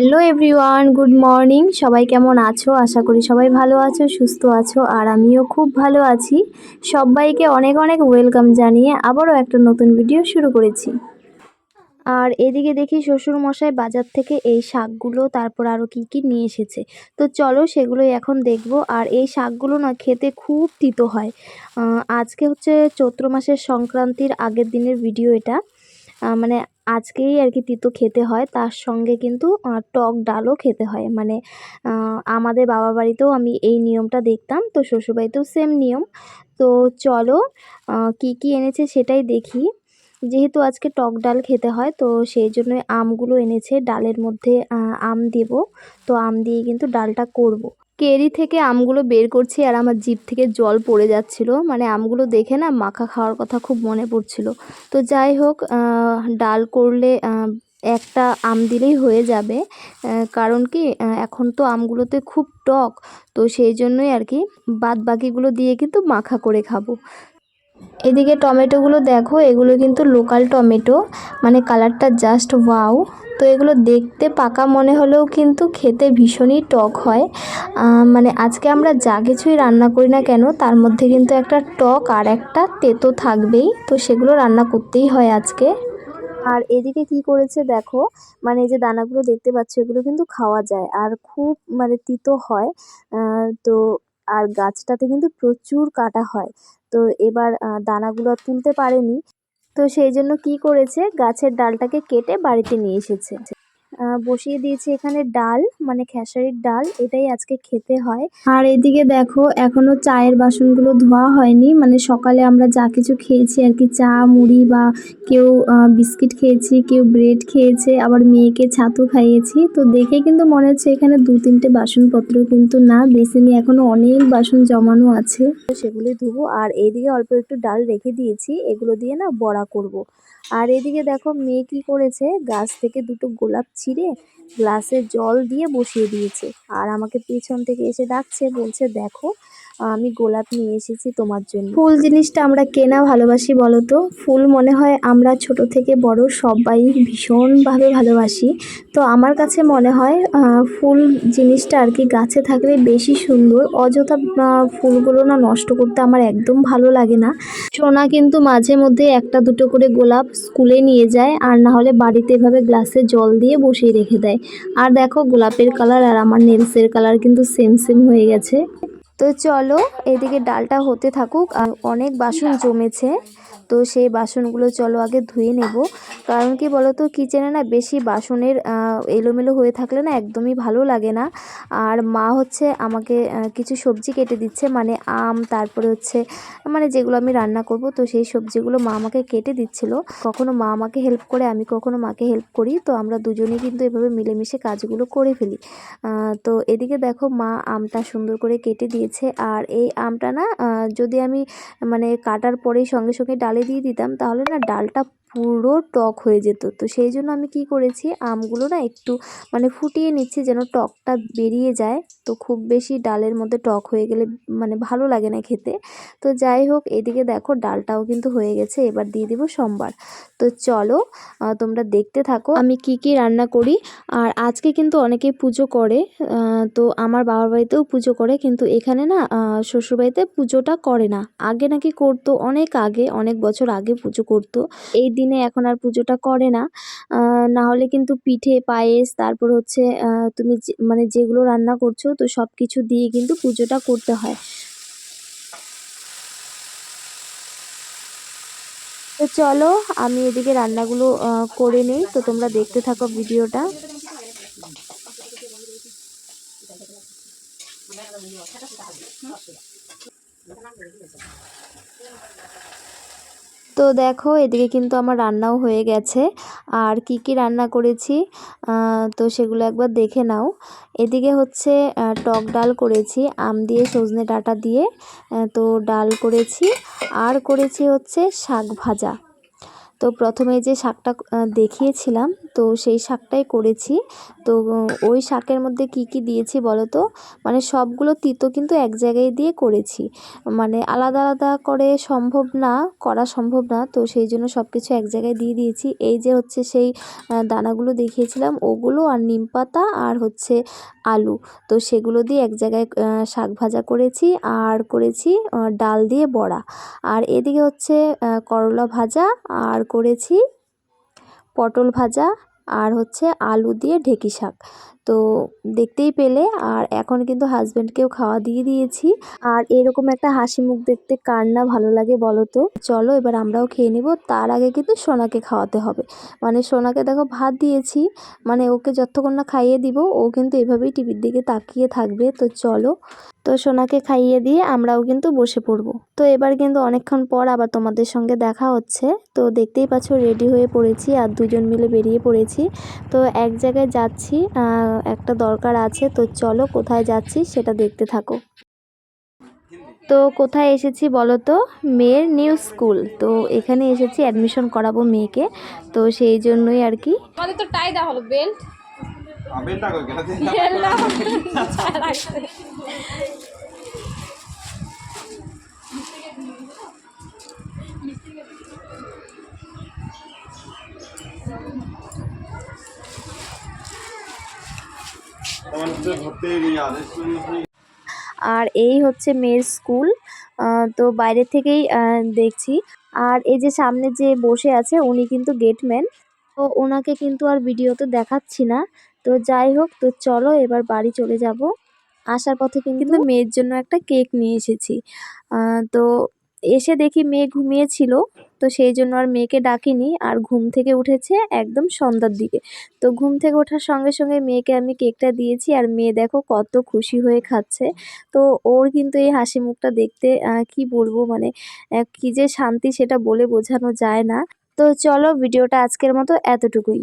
Hello everyone good morning সবাই কেমন আছো? আশা করি সবাই ভালো আছো, সুস্থ আছো, আর আমিও খুব ভালো আছি। সবাইকে অনেক অনেক ওয়েলকাম জানিয়ে আবারও একটা নতুন ভিডিও শুরু করেছি। আর এদিকে দেখি শ্বশুর মশাই বাজার থেকে এই শাকগুলো, তারপর আরও কি কি নিয়ে এসেছে। তো চলো সেগুলোই এখন দেখব। আর এই শাকগুলো না খেতে খুব তিতো হয়। আজকে হচ্ছে চৈত্র মাসের সংক্রান্তির আগের দিনের ভিডিও এটা। মানে আজকেই আর কি তিতো খেতে হয়, তার সঙ্গে কিন্তু টক ডালও খেতে হয়। মানে আমাদের বাবা বাড়িতেও আমি এই নিয়মটা দেখতাম, তো শ্বশুরবাড়িতেও সেম নিয়ম। তো চলো কি কি এনেছে সেটাই দেখি। যেহেতু আজকে টক ডাল খেতে হয়, তো সেই জন্যই আমগুলো এনেছে। ডালের মধ্যে আম দেব, তো আম দিয়ে কিন্তু ডালটা করব। কেরি থেকে আমগুলো বের করছি আর আমার জিপ থেকে জল পড়ে যাচ্ছিল। মানে আমগুলো দেখে না মাখা খাওয়ার কথা খুব মনে পড়ছিল। তো যাই হোক ডাল করলে একটা আম দিলেই হয়ে যাবে। কারণ কি এখন তো আমগুলোতে খুব টক। তো সেই জন্যই আর কি বাদ বাকিগুলো দিয়ে কিন্তু মাখা করে খাব। এদিকে টমেটোগুলো দেখো, এগুলো কিন্তু লোকাল টমেটো মানে কালারটা জাস্ট ওয়াও তো এগুলো দেখতে পাকা মনে হলেও কিন্তু খেতে ভীষণই টক হয়। মানে আজকে আমরা যা কিছুই রান্না করি না কেন, তার মধ্যে কিন্তু একটা টক আর একটা তেতো থাকবেই। তো সেগুলো রান্না করতেই হয় আজকে। আর এদিকে কি করেছে দেখো মানে এই যে দানাগুলো দেখতে পাচ্ছ, এগুলো কিন্তু খাওয়া যায় আর খুব মানে তিতো হয়। তো আর গাছটাতে কিন্তু প্রচুর কাটা হয়। তো এবার দানাগুলো তুলতে পারেনি। তো সেই জন্য কি করেছে? গাছের ডালটাকে কেটে বাড়িতে নিয়ে এসেছে। বসিয়ে দিয়েছি এখানে ডাল মানে খেসারির ডাল, এটাই আজকে খেতে হয়। আর এদিকে দেখো, এখনও চায়ের বাসনগুলো ধোয়া হয়নি মানে সকালে আমরা যা কিছু খেয়েছি, আর কি চা, মুড়ি বা কেউ বিস্কিট খেয়েছি, কেউ ব্রেড খেয়েছে, আবার মেয়েকে ছাতু খাইয়েছি। তো দেখে কিন্তু মনে হচ্ছে এখানে দু তিনটে বাসনপত্র কিন্তু না, বেসিনে এখনও অনেক বাসন জমানো আছে। তো সেগুলোই ধুবো, আর এইদিকে অল্প একটু ডাল রেখে দিয়েছি, এগুলো দিয়ে না বড়া করব। আর এদিকে দেখো মেয়ে কি করেছে? গাছ থেকে দুটো গোলাপ ছিঁড়ে গ্লাসে জল দিয়ে বসিয়ে দিয়েছে। আর আমাকে পেছন থেকে এসে ডাকছে, বলছে, দেখো আমি গোলাপ নিয়ে এসেছি তোমার জন্য। ফুল জিনিসটা আমরা কেনা ভালোবাসি বলো তো ফুল মনে হয় আমরা ছোট থেকে বড় সবাই ভীষণভাবে ভালোবাসি। তো আমার কাছে মনে হয় ফুল জিনিসটা আর কি গাছে থাকলে বেশি সুন্দর। অযথা ফুলগুলো না নষ্ট করতে আমার একদম ভালো লাগে না। সোনা কিন্তু মাঝে মধ্যে একটা দুটো করে গোলাপ স্কুলে নিয়ে যায় আর না হলে বাড়িতে এভাবে গ্লাসে জল দিয়ে বসিয়ে রেখে দেয়। আর দেখো গোলাপের কালার আর আমার নেলসের কালার কিন্তু সেম সেম হয়ে গেছে। তো চলো, এদিকে ডালটা হতে থাকুক আর অনেক বাসন জমেছে। তো সেই বাসনগুলো চলো আগে ধুয়ে নেব। কারণ কি বলো তো কিচেনে না বেশি বাসনের এলোমেলো হয়ে থাকলে না একদমই ভালো লাগে না। আর মা হচ্ছে আমাকে কিছু সবজি কেটে দিচ্ছে মানে আম, তারপরে হচ্ছে মানে যেগুলো আমি রান্না করব, তো সেই সবজিগুলো মা আমাকে কেটে দিচ্ছিল। কখনো মা আমাকে হেল্প করে, আমি কখনো মাকে হেল্প করি। তো আমরা দুজনেই কিন্তু এভাবে মিলেমিশে কাজগুলো করে ফেলি। তো এদিকে দেখো মা আমটা সুন্দর করে কেটে দিয়েছে। আর এই আমটা না যদি আমি মানে কাটার পরেই সঙ্গে সঙ্গে ডালে দিয়ে দিতাম, তাহলে না ডালটা পুরো টক হয়ে যেত। তো সেই জন্য আমি কি করেছি, আমগুলো না একটু মানে ফুটিয়ে নিচ্ছি যেন টকটা বেরিয়ে যায়। তো খুব বেশি ডালের মধ্যে টক হয়ে গেলে মানে ভালো লাগে না খেতে। তো যাই হোক, এদিকে দেখো ডালটাও কিন্তু হয়ে গেছে, এবার দিয়ে দিব সোমবার। তো চলো তোমরা দেখতে থাকো আমি কি কি রান্না করি। আর আজকে কিন্তু অনেকেই পুজো করে তো আমার বাবার বাড়িতেও পুজো করে, কিন্তু এখানে না শ্বশুরবাড়িতে পুজোটা করে না। আগে নাকি করতো, অনেক আগে, অনেক বছর আগে পুজো করতো। এই দিনে এখন আর পুজোটা করে না। না হলে কিন্তু পিঠে, পায়েস, তারপর হচ্ছে তুমি মানে যেগুলো রান্না করছ, তো সব কিছু দিয়ে কিন্তু পুজোটা করতে হয়। তো চলো, আমি এদিকে রান্নাগুলো করে নেই, তো তোমরা দেখতে থাকো ভিডিওটা। তো দেখো, এদিকে কিন্তু আমার রান্নাও হয়ে গেছে। আর কি কি রান্না করেছি তো সেগুলো একবার দেখে নাও। এদিকে হচ্ছে টক ডাল করেছি, আম দিয়ে সজনে ডাটা দিয়ে তো ডাল করেছি। আর করেছি হচ্ছে শাক ভাজা। তো প্রথমে যে শাকটা দেখিয়েছিলাম তো সেই শাকটাই করেছি। তো ওই শাকের মধ্যে কি কি দিয়েছি বলো তো মানে সবগুলো তিতো কিন্তু এক জায়গায় দিয়ে করেছি। মানে আলাদা আলাদা করে সম্ভব না, করা সম্ভব না। তো সেই জন্য সব কিছু এক জায়গায় দিয়ে দিয়েছি। এই যে হচ্ছে সেই দানাগুলো দেখিয়েছিলাম, ওগুলো আর নিম পাতা আর হচ্ছে আলু। তো সেগুলো দিয়ে এক জায়গায় শাক ভাজা করেছি আর করেছি ডাল দিয়ে বড়া। আর এদিকে হচ্ছে করলা ভাজা আর করেছি পটল ভাজা আর হচ্ছে আলু দিয়ে ঢেকি শাক। তো দেখতেই পেলে, আর এখন কিন্তু হাজব্যান্ডকেও খাওয়া দিয়ে দিয়েছি। আর এরকম একটা হাসি মুখ দেখতে কার না ভালো লাগে বলো তো? চলো এবার আমরাও খেয়ে নেব, তার আগে কিন্তু সোনাকে খাওয়াতে হবে। মানে সোনাকে দেখো ভাত দিয়েছি মানে ওকে যতক্ষণ না খাইয়ে দিব, ও কিন্তু এভাবেই টিভির দিকে তাকিয়ে থাকবে। তো চলো তো সোনাকে খাইয়ে দিয়ে আমরাও কিন্তু বসে পড়ব। তো এবার কিন্তু অনেকক্ষণ পর আবার তোমাদের সঙ্গে দেখা হচ্ছে। তো দেখতেই পাচ্ছ রেডি হয়ে পড়েছি আর দুজন মিলে বেরিয়ে পড়েছি। তো এক জায়গায় যাচ্ছি একটা দরকার আছে। তো চলো কোথায় যাচ্ছি সেটা দেখতে থাকো। তো কোথায় এসেছি বলো তো? মেয়ের নিউ স্কুল। তো এখানে এসেছি অ্যাডমিশন করাবো মেয়েকে। তো সেই জন্যই আর কি। আমাদের তো টাই দেওয়া হলো বেল্ট আর এই হচ্ছে মেয়ের স্কুল তো বাইরে থেকেই দেখছি। আর এই যে সামনে যে বসে আছে, উনি কিন্তু গেটম্যান তো ওনাকে কিন্তু আর ভিডিওতে দেখাচ্ছি না। তো যাই হোক, তো চলো এবার বাড়ি চলে যাব। আসার পথে কিন্তু মেয়ের জন্য একটা কেক নিয়ে এসেছি। তো এসে দেখি মেয়ে ঘুমিয়েছিল। তো সেই জন্য আর মেয়েকে ডাকিনি, আর ঘুম থেকে উঠেছে একদম সন্ধ্যার দিকে। তো ঘুম থেকে ওঠার সঙ্গে সঙ্গে মেয়েকে আমি কেকটা দিয়েছি, আর মেয়ে দেখো কত খুশি হয়ে খাচ্ছে। তো ওর কিন্তু এই হাসি মুখটা দেখতে কি বলব মানে কি যে শান্তি সেটা বলে বোঝানো যায় না। তো চলো ভিডিওটা আজকের মতো এতটুকুই।